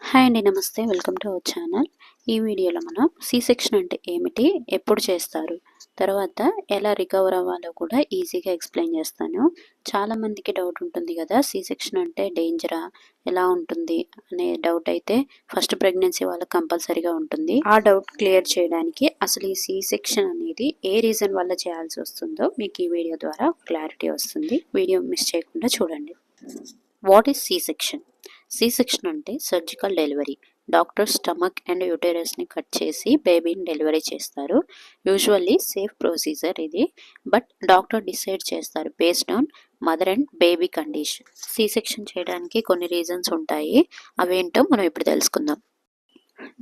Hi అండి నమస్తే. Welcome to our channel. ఈ వీడియోలో మనం సి సెక్షన్ అంటే ఏమిటి ఎప్పుడు చేస్తారు తర్వాత ఎలా రికవర్ అవ్వాలో కూడా ఈజీగా ఎక్స్ప్లెయిన్ చేస్తాను. చాలా మందికి డౌట్ ఉంటుంది కదా సి సెక్షన్ అంటే డేంజరా ఎలా ఉంటుంది అనే డౌట్ అయితే ఫస్ట్ ప్రెగ్నెన్సీ వాళ్ళకి కంపల్సరీగా ఉంటుంది. ఆ డౌట్ క్లియర్ చేయడానికి అసలు ఈ సి సెక్షన్ అనేది ఏ రీజన్ వల్ల చేయాల్సి వస్తుందో మీకు ఈ వీడియో ద్వారా క్లారిటీ వస్తుంది. వీడియో మిస్ చేయకుండా చూడండి. What is C section? C section అంటే surgical delivery doctor stomach and యూటెరస్ని cut చేసి బేబీని డెలివరీ చేస్తారు. యూజువల్లీ సేఫ్ ప్రొసీజర్ ఇది. బట్ డాక్టర్ డిసైడ్ చేస్తారు based on mother and baby condition C section చేయడానికి కొన్ని రీజన్స్ ఉంటాయి. అవేంటో మనం ఇప్పుడు తెలుసుకుందాం.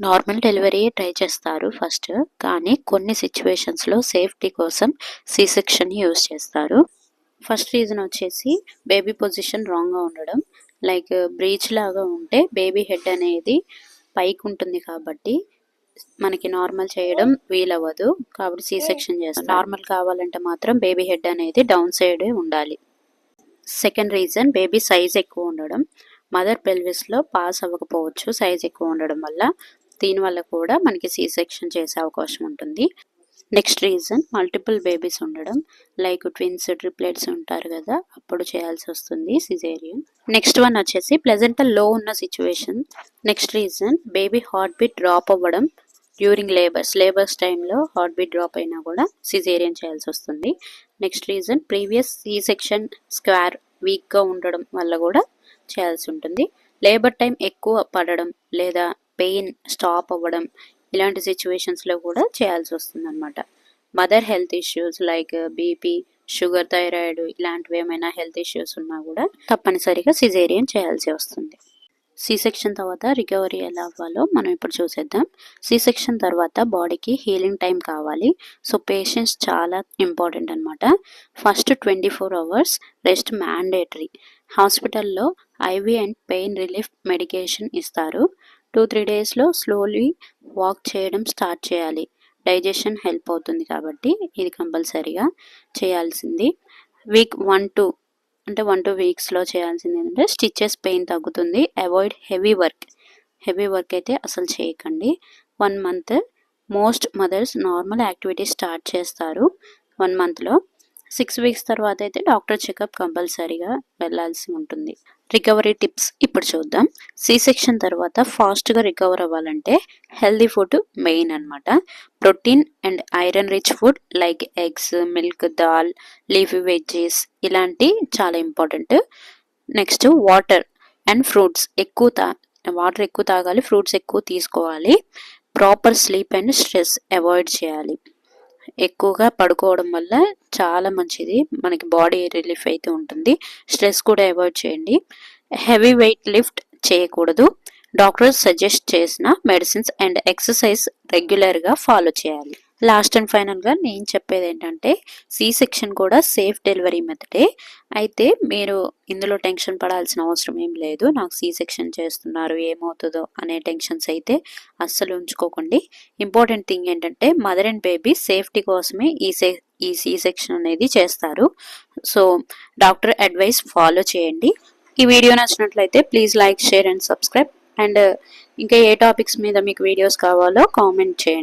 నార్మల్ డెలివరీ ట్రై చేస్తారు ఫస్ట్ కానీ కొన్ని సిచ్యువేషన్స్లో సేఫ్టీ కోసం సి సెక్షన్ యూజ్ చేస్తారు. ఫస్ట్ రీజన్ వచ్చేసి బేబీ పొజిషన్ రాంగ్గా ఉండడం. లైక్ బ్రీచ్ లాగా ఉంటే బేబీ హెడ్ అనేది పైకి ఉంటుంది కాబట్టి మనకి నార్మల్ చేయడం వీలవ్వదు కాబట్టి సీ సెక్షన్ చేస్తాం. నార్మల్ కావాలంటే మాత్రం బేబీ హెడ్ అనేది డౌన్ సైడ్ ఉండాలి. సెకండ్ రీజన్ బేబీ సైజ్ ఎక్కువ ఉండడం. మదర్ పెల్విస్లో పాస్ అవ్వకపోవచ్చు సైజ్ ఎక్కువ ఉండడం వల్ల. దీనివల్ల కూడా మనకి సి సెక్షన్ చేసే అవకాశం ఉంటుంది. నెక్స్ట్ రీజన్ మల్టిపుల్ బేబీస్ ఉండడం. లైక్ ట్విన్స్ ట్రిప్లెట్స్ ఉంటారు కదా అప్పుడు చేయాల్సి వస్తుంది సిజేరియన్ నెక్స్ట్ వన్ వచ్చేసి ప్లెజెంట్లో ఉన్న situation next reason baby heart beat drop అవ్వడం డ్యూరింగ్ లేబర్స్ లేబర్స్ టైంలో హార్ట్ బీట్ డ్రాప్ అయినా కూడా సిజేరియన్ చేయాల్సి వస్తుంది. Next reason previous C section square వీక్గా ఉండడం వల్ల కూడా చేయాల్సి ఉంటుంది. లేబర్ టైం ఎక్కువ పడడం లేదా పెయిన్ స్టాప్ అవ్వడం ఇలాంటి సిచ్యువేషన్స్లో కూడా చేయాల్సి వస్తుంది అనమాట mother health issues like BP sugar thyroid ఇలాంటివి ఏమైనా హెల్త్ ఇష్యూస్ ఉన్నా కూడా తప్పనిసరిగా సిజేరియన్ చేయాల్సి వస్తుంది. సి సెక్షన్ తర్వాత రికవరీ ఎలా అవ్వాలో మనం ఇప్పుడు చూసేద్దాం. సి సెక్షన్ తర్వాత బాడీకి హీలింగ్ టైం కావాలి. సో పేషెంట్స్ చాలా ఇంపార్టెంట్ అనమాట first twenty four hours rest mandatory హాస్పిటల్లో IV and pain relief medication ఇస్తారు. టూ త్రీ డేస్లో స్లోలీ వాక్ చేయడం స్టార్ట్ చేయాలి. డైజెషన్ హెల్ప్ అవుతుంది కాబట్టి ఇది కంపల్సరీగా చేయాల్సింది. వీక్ వన్ టూ అంటే వన్ టూ వీక్స్లో చేయాల్సింది ఏంటంటే స్టిచ్చెస్ పెయిన్ తగ్గుతుంది. Avoid heavy work heavy work అయితే అసలు చేయకండి. One month most mothers normal activities start చేస్తారు. వన్ మంత్లో సిక్స్ వీక్స్ తర్వాత అయితే డాక్టర్ చెకప్ కంపల్సరీగా వెళ్ళాల్సి ఉంటుంది. రికవరీ టిప్స్ ఇప్పుడు చూద్దాం. సి సెక్షన్ తర్వాత ఫాస్ట్గా రికవర్ అవ్వాలంటే హెల్దీ ఫుడ్ మెయిన్ అనమాట protein and iron rich food like eggs milk dal leafy veggies ఇలాంటి చాలా important. Next water and fruits ఎక్కువ తా వాటర్ ఎక్కువ తాగాలి ఫ్రూట్స్ ఎక్కువ తీసుకోవాలి. Proper sleep and stress avoid చేయాలి. ఎక్కువగా పడుకోవడం వల్ల చాలా మంచిది. మనకి బాడీ రిలీఫ్ అయితే ఉంటుంది. స్ట్రెస్ కూడా అవాయిడ్ చేయండి. హెవీ వెయిట్ లిఫ్ట్ చేయకూడదు. డాక్టర్స్ సజెస్ట్ చేసిన మెడిసిన్స్ అండ్ ఎక్సర్సైజ్ రెగ్యులర్గా ఫాలో చేయాలి. లాస్ట్ అండ్ ఫైనల్గా నేను చెప్పేది ఏంటంటే సి సెక్షన్ కూడా సేఫ్ డెలివరీ మెథడే. అయితే మీరు ఇందులో టెన్షన్ పడాల్సిన అవసరం ఏం లేదు. నాకు సి సెక్షన్ చేస్తున్నారు ఏమవుతుందో అనే టెన్షన్స్ అయితే అస్సలు ఉంచుకోకండి. ఇంపార్టెంట్ థింగ్ ఏంటంటే మదర్ అండ్ బేబీ సేఫ్టీ కోసమే ఈ సే ఈ సి సెక్షన్ అనేది చేస్తారు. సో డాక్టర్ అడ్వైస్ ఫాలో చేయండి. ఈ వీడియో నచ్చినట్లయితే please like share and subscribe. And ఇంకా ఏ టాపిక్స్ మీద మీకు వీడియోస్ కావాలో కామెంట్ చేయండి.